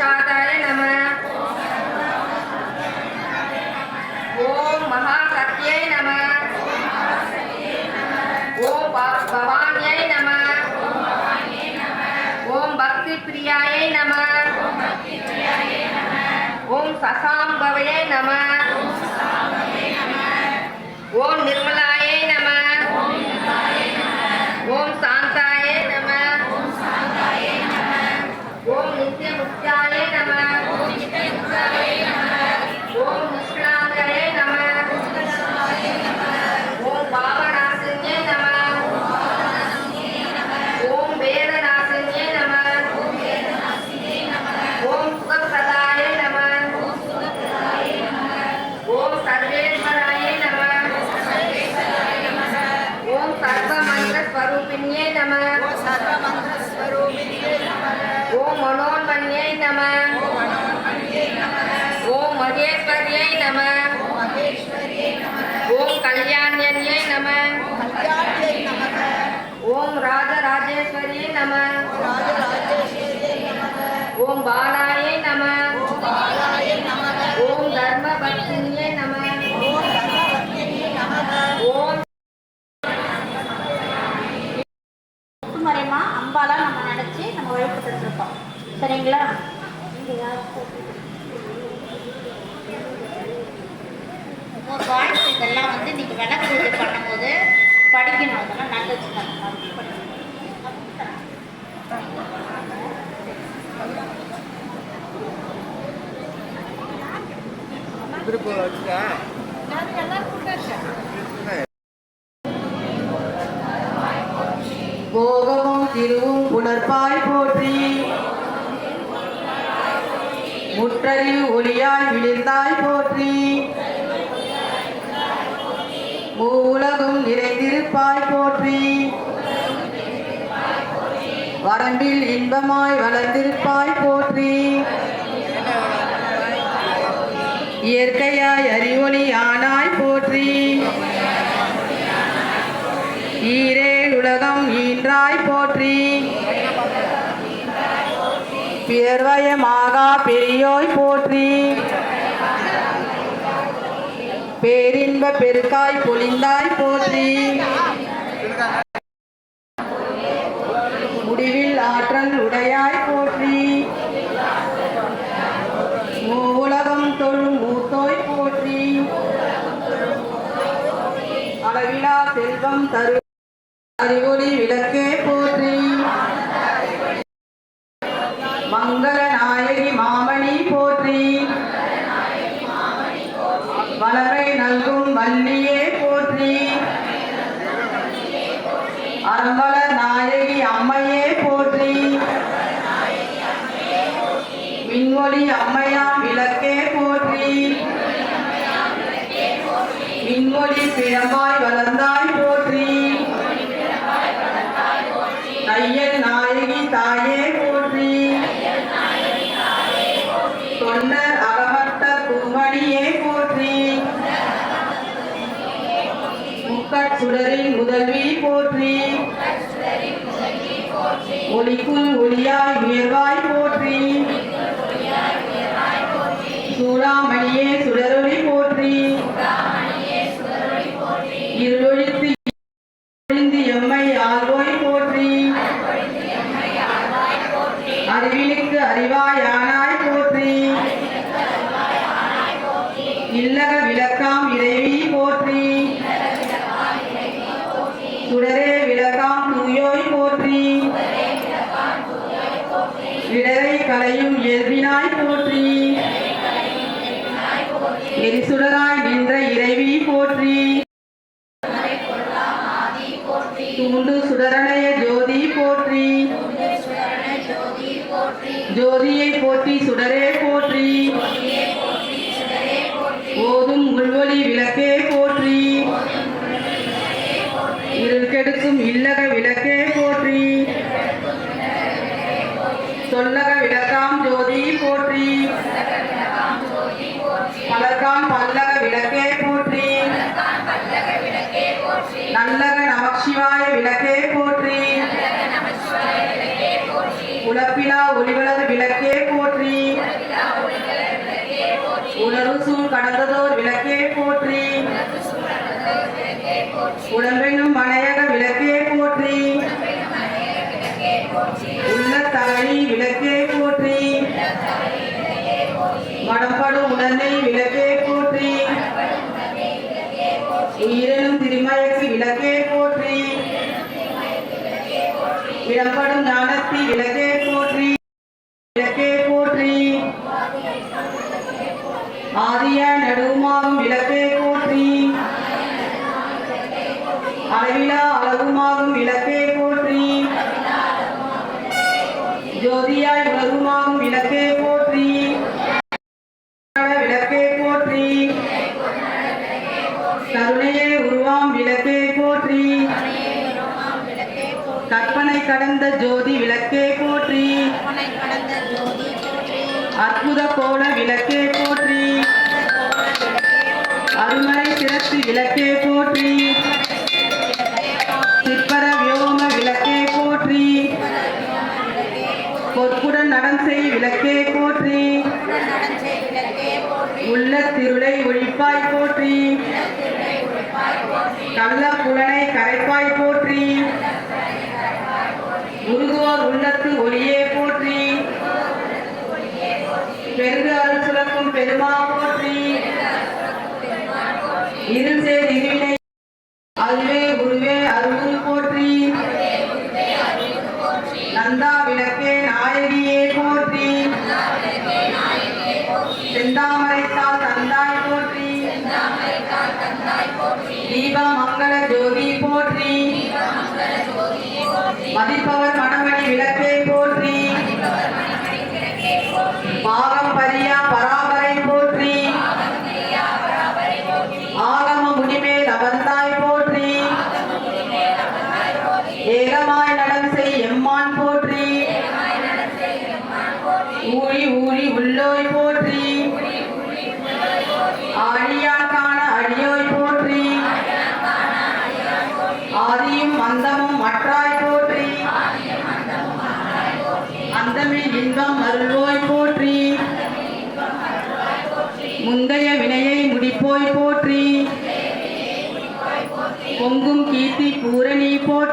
புருஷ நம. ஓம் மகா மகாசத்யை நம. ஓம் பவானியை நம. ஓம் பக்தி பிரியாயை நம. ஓம் சசாம்பவையை நம. ஓம் நிர்மல சர்வமந்திரஸ்வரூபிணியே நம ஓம் மனோன்மண்யை நம ஓம் மகேஸ்வரியை நம ஓம் கல்யாண்யை நம ஓம் ராஜராஜேஸ்வரியை நம ஓம் பாலாயை நம ஓம் தர்மபக்தினியை சரிங்களா? ஒரு வாய்ஸ் இதெல்லாம் வந்து நீங்கள் விளக்கு பூஜை பண்ணும்போது படிக்கணும். அதெல்லாம் நல்லது திருப்பூர் வச்சுக்கா போகமும் திருவும் புணர்ப்பாய் போட்டு முற்றறிவு ஒளியாய் விழுந்தாய் போற்றி. மூலகும் நிறைந்திருப்பாய் போற்றி. வரம்பில் இன்பமாய் வளர்ந்திருப்பாய் போற்றி. இயற்கையாய் அறிவொளி ஆனாய் போற்றி. ஈரே உலகம் ஈன்றாய் போற்றி. பிறர்வயமாக பெரியோய் போற்றி பேரின்ப பெருக்காய் பொழிந்தாய் போற்றி. முடிவில் ஆற்றல் உடையாய் போற்றி மூவுலகம் தொழும் மூத்தோய் போற்றி அளவிலா செல்வம் தரு அறிவொளி விளக்கே போற்றி மங்கள நாயகி மாமணி போற்றி மலரை நல்கும் வள்ளியே போற்றி அம்பல நாயகி அம்மையே போற்றி. மின்மொழி அம்மையாம் விளக்கே போற்றி. மின்மொழி பிழம்பாய் வளர்ந்தாய் முக்கட் முதல்வி போற்றி. ஒளிக்குள் ஒளியாய் உயர்வாய் போற்றி. சூடாமணியே சுடரொளி போற்றி. இருளொழித்து ஒழிந்து எம்மை ஆள்வோய் போற்றி. அறிவிலுக்கு அறிவாய் ஆனாய் போற்றி. இல்லக விளக்காம் இறைவி சுடரே விளக்காம் தூயோய் போற்றி. விடரை கலையும் இயல்பினாய் போற்றி. எரிசுடராய் நின்ற இறைவி போற்றி. தூண்டு சுடரணைய ஜோதி போற்றி. ஜோதியை போற்றி சுடரே போற்றி. ஓதும் உள்வொளி விளக்கே விளக்கெடுக்கும் இல்லக விளக்கே போற்றி. சொல்லக விளக்காம் ஜோதி போற்றி. மலர்காம் பல்லக விளக்கே போற்றி. நல்லக நமச்சிவாய விளக்கே போற்றி. உழப்பிலா ஒளிவளது விளக்கே போற்றி. உணர்வு சூழ் கடந்ததோர் விளக்கே போற்றி. உடம்பெனும் விடம்படும் ஞானத்தி விளக்கே போற்றி விளக்கே போற்றி. ஆதிய நடுவுமாகும் விளக்கே போற்றி. அளவிலா அழகுமாகும் விளக்கே போற்றி. ஜோதியாய் உலகுமாகும் விளக்கே போற்றி. விளக்கே போற்றி. கருணையை உருவாம் கடந்த ஜோதி விளக்கே போற்றி. அற்புத கோல விளக்கே போற்றி. அருமறை சிறத்து விளக்கே போற்றி. சிற்பர வியோம விளக்கே போற்றி. பொற்புடன் நடம் செய் விளக்கே போற்றி நடஞ்சை விளக்கே போற்றி. உள்ள திருளை ஒழிப்பாய் போற்றி. கள்ள புலனை கரைப்பாய் போற்றி. உருகுவோர் உள்ளத்து ஒளியே போற்றி. பெருகு அருள் சுழக்கும் பெருமா போற்றி. இருள் சேர் இருவினை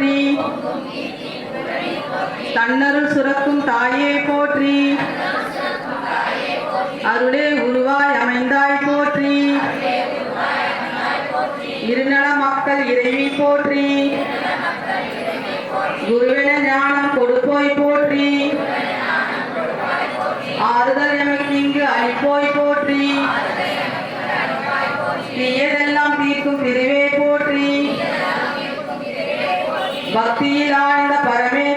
போற்றி. தன்னருள் சுரக்கும் தாயே போற்றி. அருளே உருவாய் அமைந்தாய் போற்றி. இருநல மக்கள் இறைவி போற்றி. குருவின ஞானம் கொடுப்போய் போற்றி. ஆறுதல் எமக்கு இங்கு அளிப்போய் போற்றி. தீயதெல்லாம் தீர்க்கும் பிரிவே பக்தியில் ஆழ்ந்த பரமே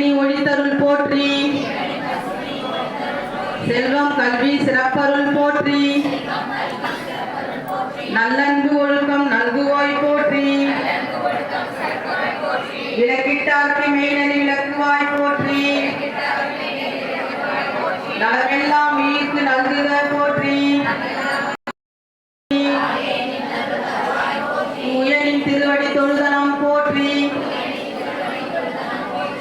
நீ ஒழித்தருள் போற்றி. செல்வம் கல்வி சிறப்பருள் போற்றி. நல்லன்பு ஒழுக்கம் நல்குவாய் போற்றி. விளக்கிட்டார்க்கு மெய்நனி விளக்குவாய் போற்றி. நலமெல்லாம் உயிர்க்கு நல்குக போற்றி.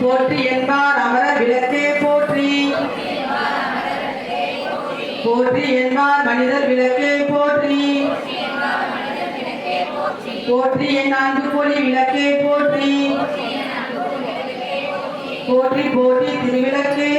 போற்றி என்பார் அமர விளக்கே போற்றி. போற்றி என்பார் மனிதர் விளக்கே போற்றி. போற்றி என் அன்பு பொலி விளக்கே போற்றி. போற்றி போற்றி திருவிளக்கே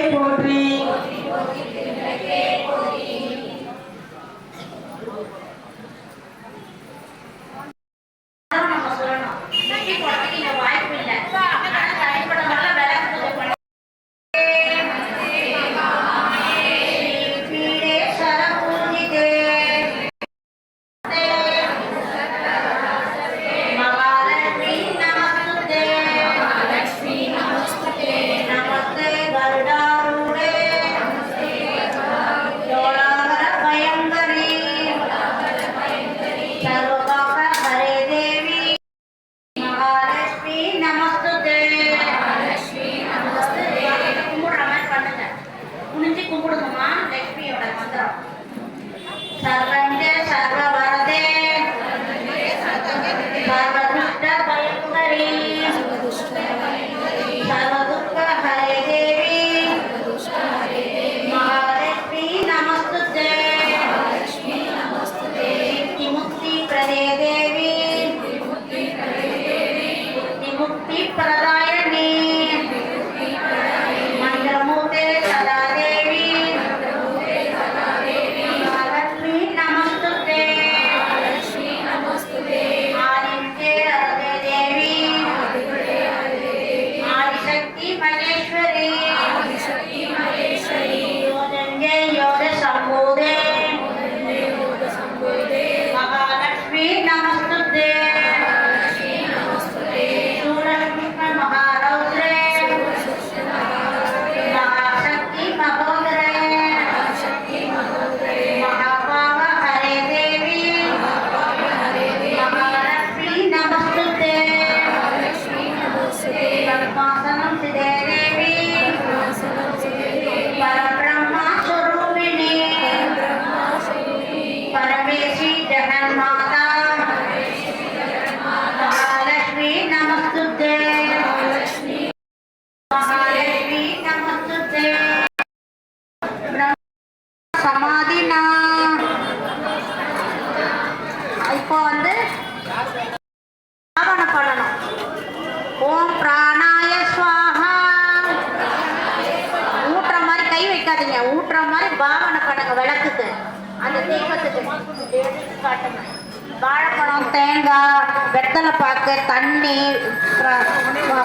வாழைப்பழம் தேங்காய் வெத்தலை பாக்கு தண்ணி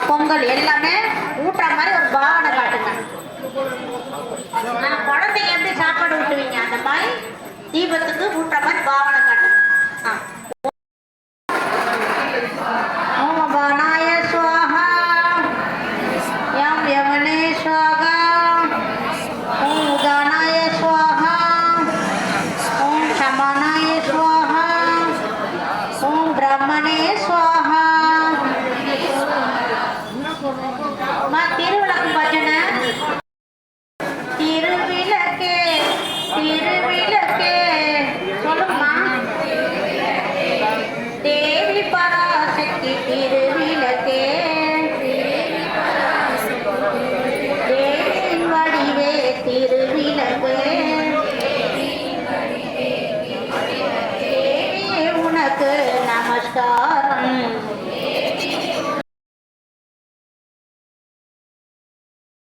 பொங்கல் எல்லாமே ஊட்டுற மாதிரி ஒரு பாவனை காட்டுங்க. குழந்தைங்க எப்படி சாப்பாடு ஊட்டுவீங்க? அந்த மாதிரி தீபத்துக்கு ஊட்டுற மாதிரி